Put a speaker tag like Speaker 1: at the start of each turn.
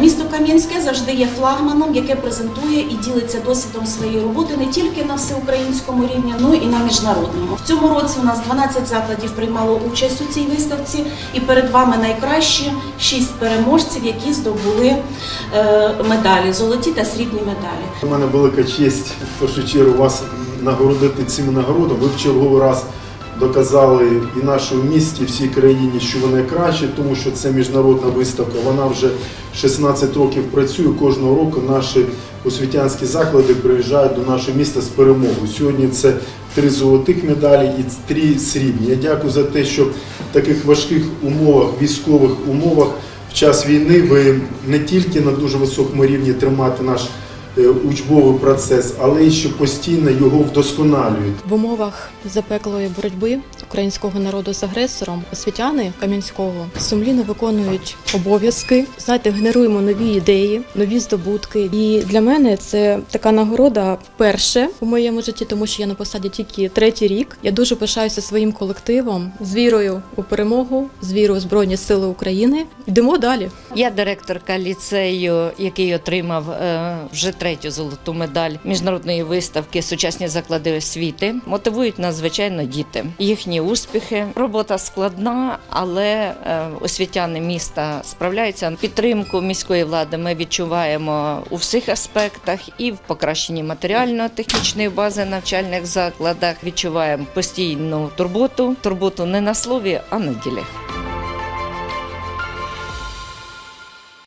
Speaker 1: Місто Кам'янське завжди є флагманом, яке презентує і ділиться досвідом своєї роботи не тільки на всеукраїнському рівні, ну і на міжнародному. В цьому році у нас 12 закладів приймало участь у цій виставці, і перед вами найкращі 6 переможців, які здобули е, медалі, золоті та срібні медалі.
Speaker 2: У мене велика честь в першу чергу вас нагородити цими нагородами. Ви в черговий раз доказали і нашому місті, і всій країні, що ви найкраще, тому що це міжнародна виставка. Вона вже 16 років працює. Кожного року наші освітянські заклади приїжджають до нашого міста з перемогою. Сьогодні це три золотих медалі і три срібні. Я дякую за те, що в таких важких умовах, військових умовах в час війни ви не тільки на дуже високому рівні тримаєте наш учбовий процес, але й що постійно його вдосконалюють.
Speaker 3: В умовах запеклої боротьби українського народу з агресором освітяни Кам'янського сумлінно виконують обов'язки. Знаєте, генеруємо нові ідеї, нові здобутки. І для мене це така нагорода вперше у моєму житті, тому що я на посаді тільки третій рік. Я дуже пишаюся своїм колективом з вірою у перемогу, з вірою у Збройні Сили України. Йдемо далі.
Speaker 4: Я директорка ліцею, який отримав е, вже третю золоту медаль міжнародної виставки Сучасні заклади освіти. Мотивують нас, звичайно, діти. Їхні успіхи. Робота складна, але е, освітяни міста справляються. Підтримку міської влади ми відчуваємо у всіх аспектах і в покращенні матеріально-технічної бази навчальних закладах. Відчуваємо постійну турботу, турботу не на слові, а на ділі.